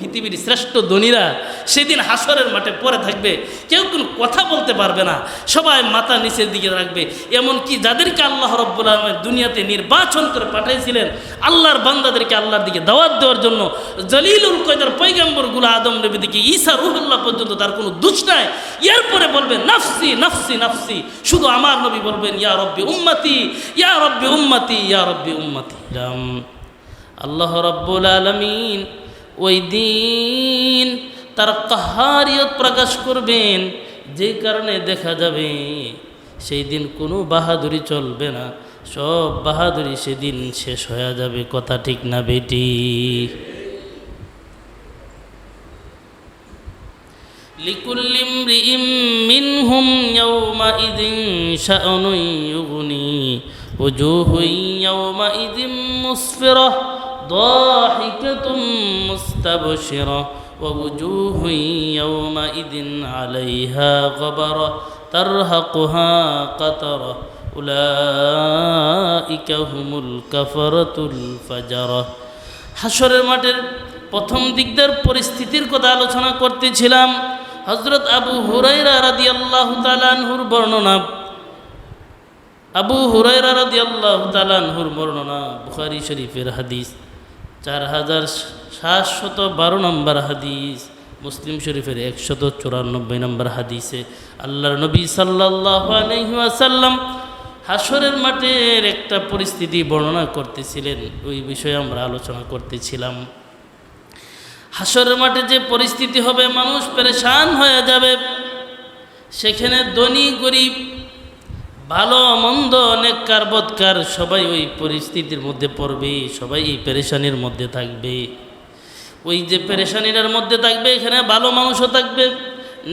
পৃথিবীর শ্রেষ্ঠ ধনীরা সেদিন হাসরের মাঠে পড়ে থাকবে। কেউ কোনো কথা বলতে পারবে না। সবাই মাথা নিচের দিকে রাখবে। এমনকি যাদেরকে আল্লাহ রব্বুল আলমের দুনিয়াতে নির্বাচন করে পাঠিয়েছিলেন আল্লাহর বান্দাদেরকে আল্লাহর দিকে দাওয়াত দেওয়ার জন্য জলিলুল কয়দার পৈগম্বরগুলো আদম নবী দিকে ঈসা রুহুল্লাহ পর্যন্ত তার কোনো দুষ নাই। এরপরে বলবে, নাফসি নাফসি নাফসি। শুধু আমার নবী বলবেন, ইয়া রব্বি উম্মতি, ইয়া রব্বি উম্মতি, ইয়া রব্বি উম্মতি। আল্লাহ রব্বুল আলমিন ওই দিন তার কাহারিয়ত প্রকাশ করবেন যে কারণে দেখা যাবে সেই দিন কোনো বাহাদুরি চলবে না সব বাহাদুরি সেদিন শেষ হয়ে যাবে কথা ঠিক না বেটি لكل امرئ منهم يومئذ شأن يغني وجوه يومئذ مسفرة ضاحكة مستبشرة ووجوه يومئذ عليها غبرة ترهقها قترة أولئك هم الكفرة الفجرة হাসরের মাঠের প্রথম দিকদার পরিস্থিতির কথা আলোচনা করতেছিলাম হজরত আবু হুরাইরা রাদি আল্লাহ তালানহুর বর্ণনা আবু হুরাইরা রাদি আল্লাহ তালানহুর বর্ণনা বুখারি শরীফের হাদিস চার হাজার সাতশত বারো নম্বর হাদিস, মুসলিম শরীফের একশত চুরানব্বই নম্বর হাদিসে আল্লাহর নবী সাল্লাহ আলহিহাসাল্লাম হাসরের মাঠের একটা পরিস্থিতি বর্ণনা করতেছিলেন। ওই বিষয়ে আমরা আলোচনা করতেছিলাম। হাসরের মাঠে যে পরিস্থিতি হবে, মানুষ পেরেশান হয়ে যাবে। সেখানে ধনী, গরিব ভালো, মন্দ অনেক কার সবাই ওই পরিস্থিতির মধ্যে পড়বে, সবাই এই পেরেশানির মধ্যে থাকবে। ওই যে পেরেশানিটার মধ্যে থাকবে, এখানে ভালো মানুষও থাকবে,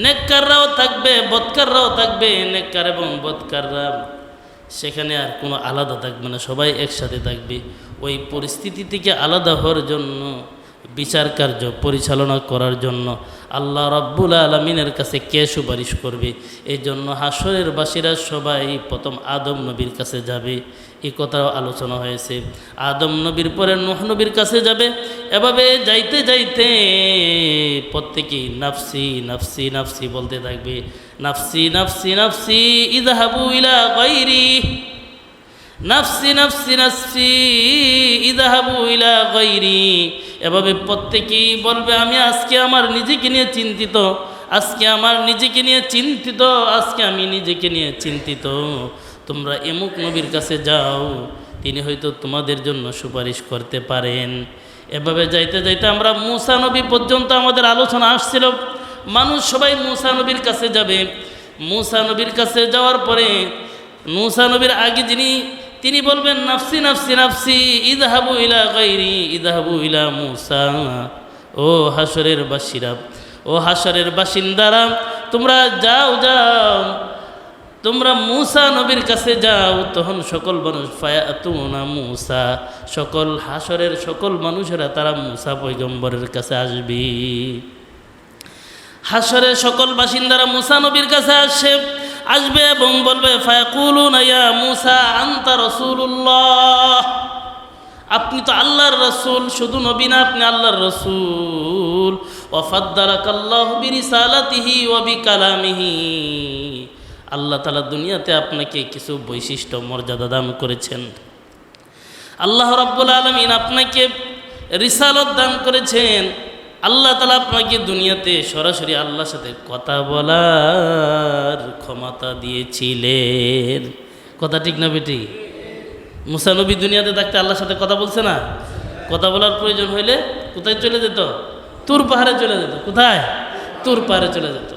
নেককাররাও থাকবে, বৎকাররাও থাকবে, নেককার এবং বৎকাররা সেখানে আর কোনো আলাদা থাকবে না, সবাই একসাথে থাকবে। ওই পরিস্থিতি থেকে আলাদা হওয়ার জন্য, বিচার কার্য পরিচালনা করার জন্য আল্লাহ রব্বুল আলমিনের কাছে কে সুপারিশ করবে? এই জন্য হাসরের বাসীরা সবাই প্রথম আদম নবীর কাছে যাবে। এই কথাও আলোচনা হয়েছে। আদম নবীর পরে নোহ নবীর কাছে যাবে। এভাবে যাইতে যাইতে প্রত্যেকেই নাফসি নাফসি নাফসি বলতে থাকবে। নাফসি নাফসি নাফসি ইদহাবু ইলা গাইরি নাফসি নাফসি নাফসি, ইদাহাবু ইলা গাইরি। এভাবে প্রত্যেকেই বলবে, আমি আজকে আমার নিজেকে নিয়ে চিন্তিত, আজকে আমার নিজেকে নিয়ে চিন্তিত, আজকে আমি নিজেকে নিয়ে চিন্তিত। তোমরা এমুক নবীর কাছে যাও, তিনি হয়তো তোমাদের জন্য সুপারিশ করতে পারেন। এভাবে যাইতে যাইতে আমরা মুসা নবী পর্যন্ত আমাদের আলোচনা আসছিল। মানুষ সবাই মুসা নবীর কাছে যাবে। মুসা নবীর কাছে যাওয়ার পরে, মুসা নবীর আগে যিনি তিনি বলবেন, নাফসি নাফসি নাফসি, ইদহাবু ইলা গাইরি, ইদহাবু ইলা মুসা। ও হাসরের বাসিরা, ও হাসরের বাসিন্দারা, তোমরা যাও যাও। তোমরা মুসা নবীর কাছে যাও, তখন সকল মানুষ, ফায়াতুনা মুসা। সকল হাসরের সকল মানুষেরা তারা মুসা পৈগম্বরের কাছে আসবি। হাসরের সকল বাসিন্দারা মুসা নবীর কাছে আসে। আসবে এবং বলবে রসুল্লাহ আপনি তো আল্লাহর রসুল, শুধু নবী না, আপনি আল্লাহর রসুল। আল্লাহ তালা দুনিয়াতে আপনাকে কিছু বৈশিষ্ট্য, মর্যাদা দান করেছেন। আল্লাহ রাব্বুল আলমিন আপনাকে রিসালত দান করেছেন। আল্লাহ তালা আপনাকে দুনিয়াতে সরাসরি আল্লাহর সাথে কথা বলার ক্ষমতা দিয়েছিলেন। কথা ঠিক না বেটি? মুসানবী দুনিয়াতে থাকতে আল্লাহর সাথে কথা বলছে না? কথা বলার প্রয়োজন হইলে কোথায় চলে যেত? তুর পাহাড়ে চলে যেত। কোথায়? তুর পাহাড়ে চলে যেত।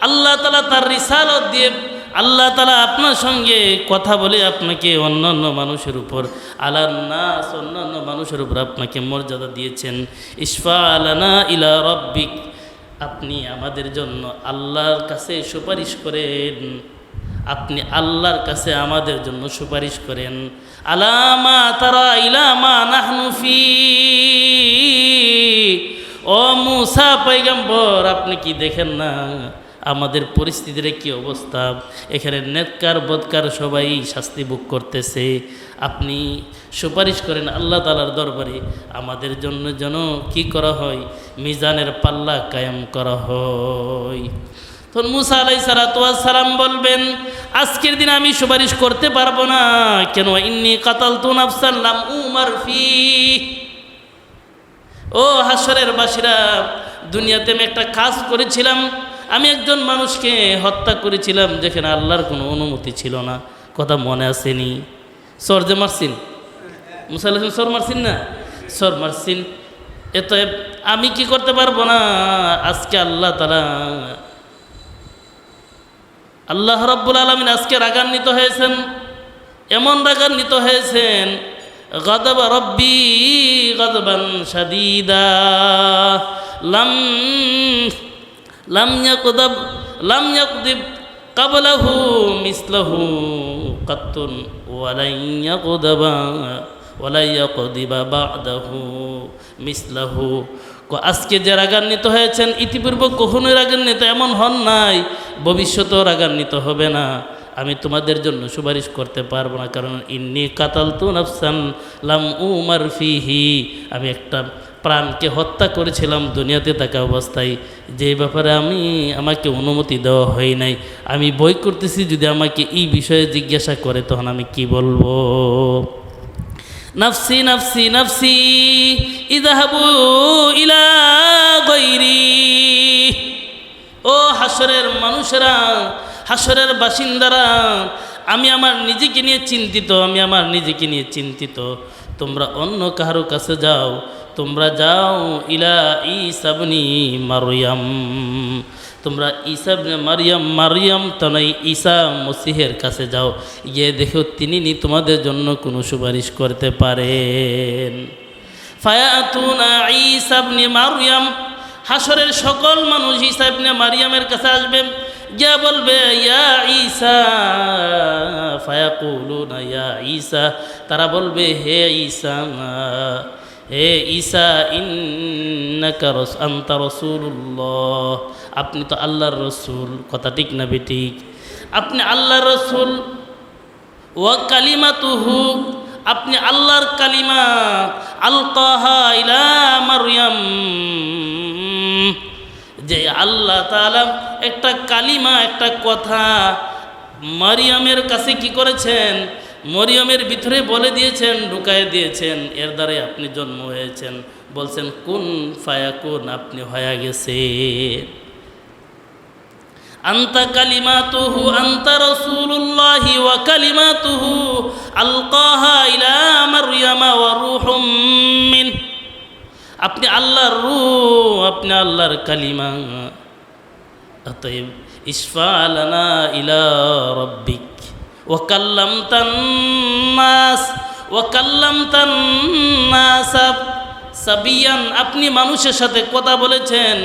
আল্লাহ তালা তার রিসালত দিয়ে আল্লাহ তালা আপনার সঙ্গে কথা বলে আপনাকে অন্যান্য মানুষের উপর আলান্নাস অন্যান্য মানুষের উপর আপনাকে মর্যাদা দিয়েছেন। ইসফা আলানা ইলা রব্বিক, আপনি আমাদের জন্য আল্লাহর কাছে সুপারিশ করেন। আপনি আল্লাহর কাছে আমাদের জন্য সুপারিশ করেন। আলামা তারা ইলামা নাহনুফি ও মুসা পৈগম্বর আপনি কি দেখেন না? আমাদের পরিস্থিতির কি অবস্থা? এখানে নেতকার বদকার সবাই শাস্তি ভোগ করতেছে। আপনি সুপারিশ করেন আল্লাহ তালার দরবারে, আমাদের জন্য যেন কি করা হয়? মিজানের পাল্লা কায়েম করা হয়। তখন মুসা আলাই সালাম বলবেন, আজকের দিন আমি সুপারিশ করতে পারব না। কেন? ইন্নি কাতাল তু নাফসাল্লাম উমার ফি ও হাসরের বাসিরা, দুনিয়াতে আমি একটা কাজ করেছিলাম। আমি একজন মানুষকে হত্যা করেছিলাম যেখানে আল্লাহর কোনো অনুমতি ছিল না, কথা মনে আসেনি। সর যে মারছিন মুসা আলাইসলাম সর মারছিন না? সর মারছিন এত আমি কি করতে পারব না? আজকে আল্লাহ তালা আল্লাহ রব্বুল আলমিন আজকে রাগান্বিত হয়েছেন, এমন রাগান্বিত হয়েছেন, গদব রব্বি গদবান সাদিদা লাম লাম ইয়াকুদাব, লাম ইয়াকুদিব, কাবলাহু মিসলাহু কাত্তুন, ওয়ালাই ইয়াকুদাবা, ওয়ালাই ইয়াকুদিবা বাদাহু মিসলাহু। আজকে যে রাগান্বিত হয়েছেন, ইতিপূর্বে কখনোই রাগান্বিত এমন হন নাই, ভবিষ্যতেও রাগান্বিত হবে না। আমি তোমাদের জন্য সুপারিশ করতে পারব না, কারণ ইন্নি কাতাল তু নাফসান লাম উমার ফিহি। আমি একটা প্রাণকে হত্যা করেছিলাম দুনিয়াতে থাকা অবস্থায়, যে ব্যাপারে আমি আমাকে অনুমতি দেওয়া হয় নাই। আমি বই করতেছি, যদি আমাকে এই বিষয়ে জিজ্ঞাসা করে, তখন আমি কি বলব? নাফসি নাফসি, নফসি ইদাহাবু ইলা গৈরি ও হাসরের মানুষেরা হাসরের বাসিন্দারা, আমি আমার নিজেকে নিয়ে চিন্তিত, আমি আমার নিজেকে নিয়ে চিন্তিত। তোমরা অন্য কারও কাছে যাও, তোমরা যাও ইলা ইসাবনি মারিয়াম তোমরা ইসাবনে মারিয়াম মারিয়াম তনাই ঈসা মসিহের কাছে যাও, গিয়ে দেখো তিনি নি তোমাদের জন্য কোনো সুপারিশ করতে পারেন। ফায়াতুনা ইসাবনি মারিয়াম হাসরের সকল মানুষ ঈসা ইবনে মারিয়ামের কাছে আসবে। গিয়া বলবে, ইয়া ঈসা ফায়াকুলুনা, ইয়া ঈসা তারা বলবে, হে ঈসা হে ঈসা, ইন্নাকা আন্তা রসুল্লাহ আপনি তো আল্লাহর রসুল, কথা ঠিক না বেঠিক। আপনি আল্লাহর রসুল ও কালিমাতুহু আপনি আল্লাহর কালিমা আলকাহা ইলা যে আল্লাহ তাআলা একটা কালিমা, একটা কথা মারিয়ামের কাছে কি করেছেন? মরিয়মের ভিতরে বলে দিয়েছেন, ঢুকায় দিয়েছেন, এর দ্বারাই আপনি জন্ম হয়েছেন। বলছেন, কোন ফায়াকুন, আপনি হয়ে গেছে আন্তা কালিমাতুহু আন্তা রাসূলুল্লাহি ওয়া কালিমাতুহু আলকাহা ইলা মারইয়ামা ওয়া রূহুম আপনি আল্লাহর রূহ আপনি আল্লাহর কালিমা। অতএব লানা ইলা রাব্বিক। ওয়া কাল্লামতান নাস, ওয়া কাল্লামতান নাস। সাবিয়ান, আপনি মানুষের সাথে কথা বলেছেন।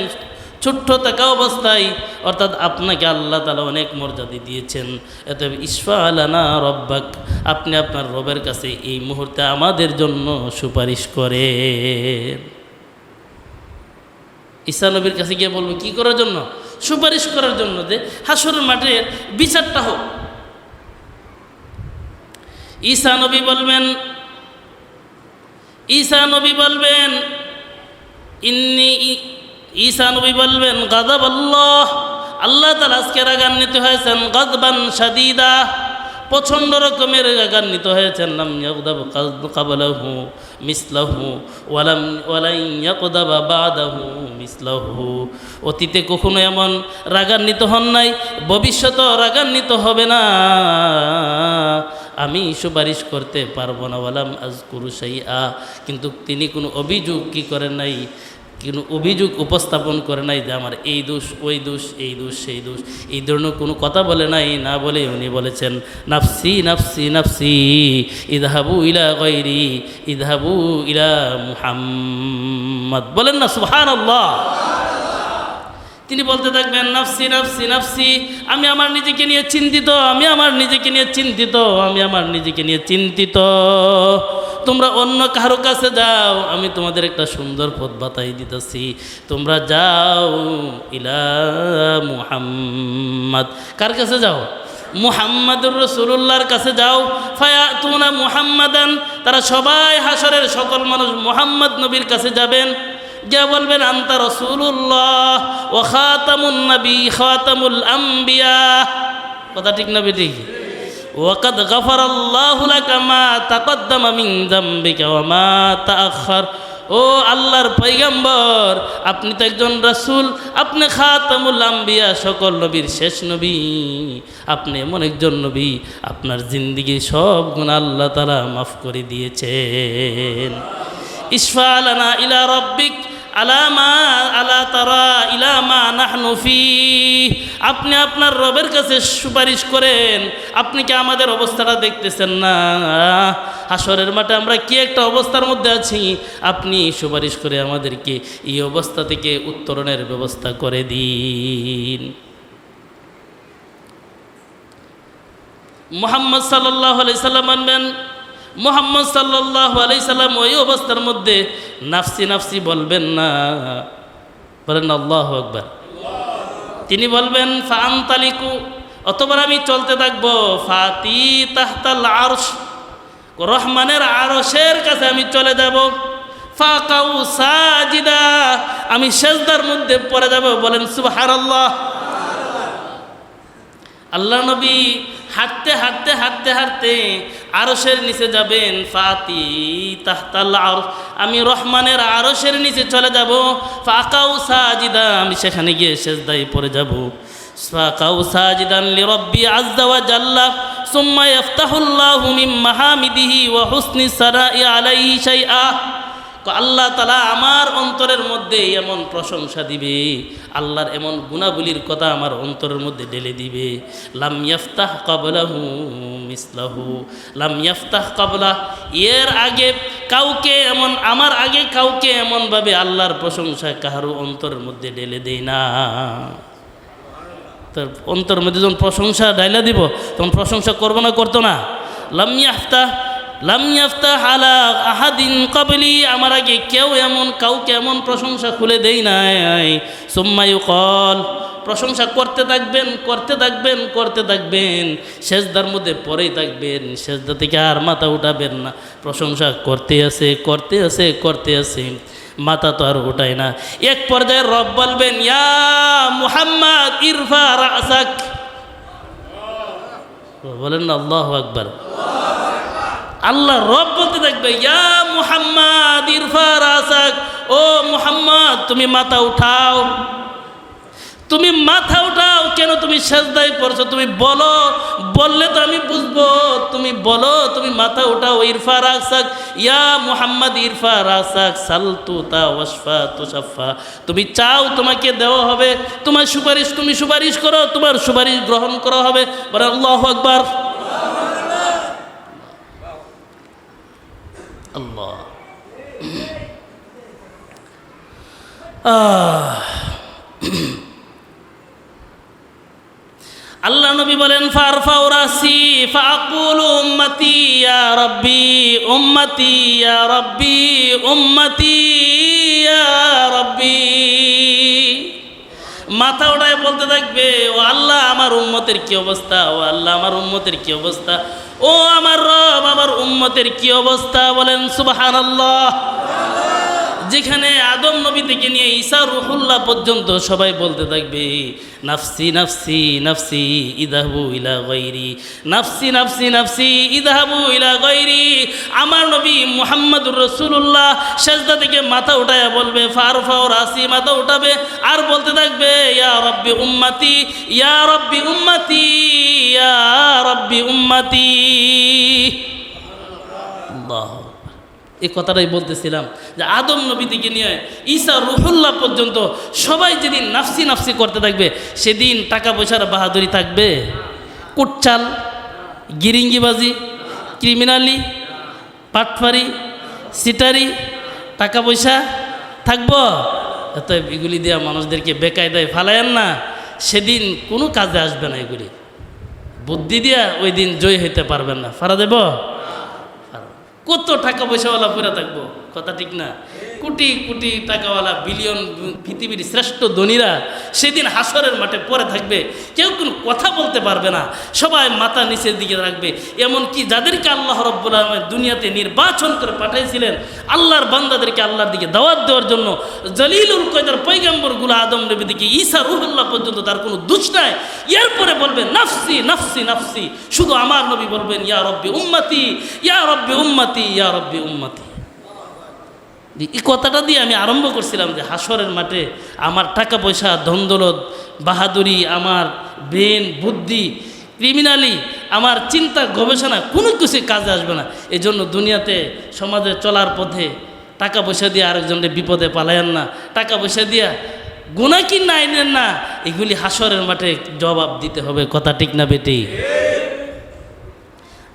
ছোট্ট থাকা অবস্থায়। অর্থাৎ আপনাকে আল্লাহ তালা অনেক মর্যাদা দিয়েছেন। এত ইসফা আলানা রব্বাক, আপনি আপনার রবের কাছে এই মুহূর্তে আমাদের জন্য সুপারিশ করে ঈসা নবীর কাছে গিয়ে বলব, কি করার জন্য? সুপারিশ করার জন্য যে হাসরের মাঠের বিচারটা হোক। ঈসা নবী বলবেন, ঈসা নবী বলবেন, ইন্নি ঈসা নবী বলবেন, গাদাব আল্লাহ। আল্লাহ তালা আজকে রাগান্বিত হয়েছেন, গদবান সাদিদা প্রচণ্ড রকমের রাগান্বিত হয়েছেন, লাম ইয়াকদাব কাবলাহু মিসলাহু ওয়ালাম ওয়ালাই ইয়াকদাবা বাদাহু মিসলাহু। অতীতে কখনো এমন রাগান্বিত হন নাই, ভবিষ্যতেও রাগান্বিত হবে না। আমি সুপারিশ করতে পারব না বলাম আজ কুরুসাই আ কিন্তু তিনি কোনো অভিযোগ কি করেন নাই? কোনো অভিযোগ উপস্থাপন করে নাই যে আমার এই দোষ, ওই দোষ, এই দোষ, সেই দোষ। এই ধরনের কোনো কথা বলে নাই, না বলে উনি বলেছেন, নাফসি নাফসি নাফসি ইদহাবু ইলা গৈরি ইদহাবু ইলা মুহাম্মদ। বলেন না সুহান আল্লাহ তিনি বলতে থাকবেন, নাফসি নাফসি নাফসি, আমি আমার নিজেকে নিয়ে চিন্তিত, আমি আমার নিজেকে নিয়ে চিন্তিত, আমি আমার নিজেকে নিয়ে চিন্তিত। তোমরা অন্য কারও কাছে যাও, আমি তোমাদের একটা সুন্দর পথ বাতাই দিতেছি। তোমরা যাও ইলা মুহাম্মদ। কার কাছে যাও? মুহাম্মাদুর রসুল্লাহর কাছে যাও। ফায়াতুনা মুহাম্মাদান, তারা সবাই হাসরের সকল মানুষ মুহাম্মদ নবীর কাছে যাবেন। যা বলবেন, আন্তা রসুল্লাহ ও খাতামুন নবী, খাতামুল আম্বিয়া। কথা ঠিক না বেটি ওয়াকাদ গফর আল্লাহ মা তাকদ্দামা মিন যামবিকা ওয়া মা তাআখার ও আল্লাহর পৈগম্বর আপনি তো একজন রাসূল, আপনি খাতামুল আম্বিয়া, সকল নবীর শেষ নবী। আপনি এমন একজন নবী, আপনার জিন্দিগি সব গুণ আল্লাহ তাআলা মাফ করে দিয়েছেন। ইসফা আলানা ইলা রব্বিক আলামা আপনি আপনার রবের কাছে সুপারিশ করেন, আপনি কি আমাদের অবস্থাটা দেখতেছেন না? হাসরের মাঠে আমরা কি একটা অবস্থার মধ্যে আছি? আপনি সুপারিশ করে আমাদেরকে এই অবস্থা থেকে উত্তরণের ব্যবস্থা করে দিন। মোহাম্মদ সাল্লাহ সাল্লাম আনবেন মোহাম্মদ সাল্লাহ আলি সাল্লাম ওই অবস্থার মধ্যে নাফসি নাফসি বলবেন না। বলেন আল্লাহ আকবার। তিনি বলবেন ফান তালিকু অতবার আমি চলতে থাকব। ফাতি তাহতাল আরশ রহমানের আরশের কাছে আমি চলে যাব। ফাকাউ সাজিদা আমি সেজদার মধ্যে পড়ে যাব। বলেন, সুবহানাল্লাহ আল্লাহ নবী হাঁটতে হাঁটতে হাঁটতে হাঁটতে আরসের নিচে যাবেন, ফাতি তাহতাল আরশ। আমি রহমানের আরসের নিচে চলে যাব, ফাকাউ সাজিদা আমি সেখানে গিয়ে সেজদাই পড়ে যাব। ফাকাউ সাজিদান লিরব্বি আজ্জা ওয়া জাল্লা, সুম্মা ইয়াফতাহুল্লাহু মিন মাহামিদিহি ওয়া হুসনি সারাই আলাইহি শাইআ। আল্লাহ তালা আমার অন্তরের মধ্যে এমন প্রশংসা দিবে। আল্লাহর এমন গুণাবলীর কথা আমার অন্তরের মধ্যে ঢেলে দিবে। লাম ইয়াফতাহ কাবলাহু মিসলাহু। লাম ইয়াফতাহ কাবলা এর আগে কাউকে এমন, আমার আগে কাউকে এমনভাবে আল্লাহর প্রশংসা কাহারও অন্তরের মধ্যে ঢেলে দেয় না। তার অন্তরের মধ্যে যখন প্রশংসা ডাইলা দিব, তখন প্রশংসা করব না, করতো না। লাম ইয়াফতাহ আহাদিন কাবলি আমার আগে কেউ এমন, কাউকে এমন প্রশংসা খুলে দেই নাই। সুম্মায়ু কল প্রশংসা করতে থাকবেন করতে থাকবেন করতে থাকবেন। সেজদার মধ্যে পরেই থাকবেন, সেজদা থেকে আর মাথা উঠাবেন না। প্রশংসা করতে আছে করতে আছে করতে আছে। মাথা তো আর উঠায় না। এক পর্যায়ে রব বলবেন, ইয়া মুহাম্মদ, ইরফা রাসাক। বলেন না, আল্লাহ আকবার। আল্লাহ রব বলতে থাকবে, ইয়া মুহাম্মদ ইরফা রাসাক ও মুহাম্মদ, তুমি মাথা উঠাও। তুমি মাথা উঠাও, কেন তুমি সেজদায় পড়ছো? তুমি বলো, বললে তো আমি বুঝব। তুমি বলো, তুমি মাথা উঠাও ইরফা রাসাক ইয়া মুহাম্মদ ইরফা রাসাক সালতু তা ওয়াসফা তুসাফা তুমি চাও তোমাকে দেওয়া হবে, তোমার সুপারিশ তুমি সুপারিশ করো, তোমার সুপারিশ গ্রহণ করা হবে। বলে আল্লাহ আকবার। আল্লাহ। আল্লাহ নবী বলেন, ফারফাউ রাসি ফাকুল উম্মতি, ইয়া রব্বি উম্মতি, ইয়া রব্বি উম্মতি, ইয়া রব্বি। মাথা ওঠায় বলতে থাকবে, ও আল্লাহ, আমার উম্মতের কি অবস্থা? ও আল্লাহ, আমার উম্মতের কি অবস্থা? ও আমার উম্মতের কি অবস্থা বলেন, সুবহানাল্লাহ। যেখানে আদম নবী থেকে নিয়ে ঈসা রুহুল্লাহ পর্যন্ত সবাই বলতে থাকবে, নাফসি নাফসি নাফসি, ইদাহবু ইলা গৈরি নাফসি নাফসি নাফসি, ইদাহবু ইলা গৈরি আমার নবী মুহাম্মদুর রসুল্লাহ সেজদা থেকে মাথা উঠায় বলবে ফারফাও রাসি মাথা উঠাবে আর বলতে থাকবে, ইয়া রব্বি উম্মাতি, ইয়া রব্বি উম্মাতি, ইয়া রব্বি উম্মাতি। আল্লাহ। এই কথাটাই বলতেছিলাম যে আদম নবী থেকে নিয়ে ঈসা রুহুল্লাহ পর্যন্ত সবাই যেদিন নাফসি নাফসি করতে থাকবে, সেদিন টাকা পয়সার বাহাদুরি থাকবে। কুটচাল গিরিঙ্গিবাজি, ক্রিমিনালি, পাটফারি, সিটারি টাকা পয়সা থাকব। এত এগুলি দেওয়া মানুষদেরকে বেকায়দায় ফালায়েন না, সেদিন কোনো কাজে আসবে না এগুলি। বুদ্ধি দিয়া ওই দিন জয় হইতে পারবেন না। ফারা দেব? কত টাকা পয়সাওয়ালা পরে থাকব? কথা ঠিক না? কোটি কোটি টাকাওয়ালা বিলিয়ন পৃথিবীর শ্রেষ্ঠ ধনীরা সেদিন হাসরের মাঠে পরে থাকবে। কেউ কোনো কথা বলতে পারবে না। সবাই মাথা নিচের দিকে রাখবে। এমনকি যাদেরকে আল্লাহ রব্বুল আলমের দুনিয়াতে নির্বাচন করে পাঠাইছিলেন, আল্লাহর বান্দাদেরকে আল্লাহর দিকে দাওয়াত দেওয়ার জন্য জলিলুল কয়দার পৈগম্বরগুলো আদম নবী দিকে ঈসা রুহুল্লাহ পর্যন্ত তার কোনো দুষ নাই। এরপরে বলবে, নাফসি নাফসি নাফসি। শুধু আমার নবী বলবেন, ইয়া রব্বি উম্মতি, ইয়া রব্বি উম্মতি, ইয়া রব্বি উম্মতি। এই কথাটা দিয়ে আমি আরম্ভ করছিলাম যে হাসরের মাঠে আমার টাকা পয়সা ধন্দলত বাহাদুরি, আমার ব্রেন, বুদ্ধি ক্রিমিনালি আমার চিন্তা, গবেষণা, কোনো কিছু কাজে আসবে না। এই জন্য দুনিয়াতে, সমাজে চলার পথে টাকা পয়সা দিয়ে আরেকজনকে বিপদে পালায়েন না। টাকা পয়সা দিয়া গুণা কি না আইনেন না, এগুলি হাসরের মাঠে জবাব দিতে হবে। কথা ঠিক না বেটি?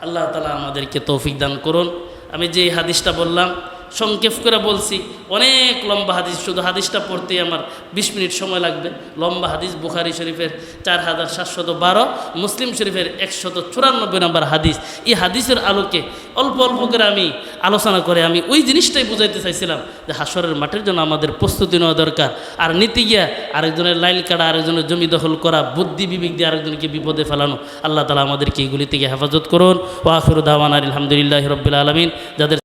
আল্লাহ তালা আমাদেরকে তৌফিক দান করুন। আমি যে হাদিসটা বললাম সংক্ষেপ করে বলছি, অনেক লম্বা হাদিস, শুধু হাদিসটা পড়তেই আমার বিশ মিনিট সময় লাগবে। লম্বা হাদিস, বুখারি শরীফের চার হাজার সাতশত বারো, মুসলিম শরীফের একশত চুরানব্বই নম্বর হাদিস। এই হাদিসের আলোকে অল্প অল্প করে আমি আলোচনা করে আমি ওই জিনিসটাই বুঝাইতে চাইছিলাম যে হাসরের মাঠের জন্য আমাদের প্রস্তুতি নেওয়া দরকার। আর নীতি গিয়া আরেকজনের লাইল কাটা, আরেকজনের জমি দখল করা বুদ্ধি বিবেক দিয়ে আরেকজনকে বিপদে ফেলানো, আল্লাহ তালা আমাদেরকে এগুলি থেকে হেফাজত করুন। ও আখরুদ্দাওয়ান আলহামদুলিল্লাহ রবিল আলমিন। যাদের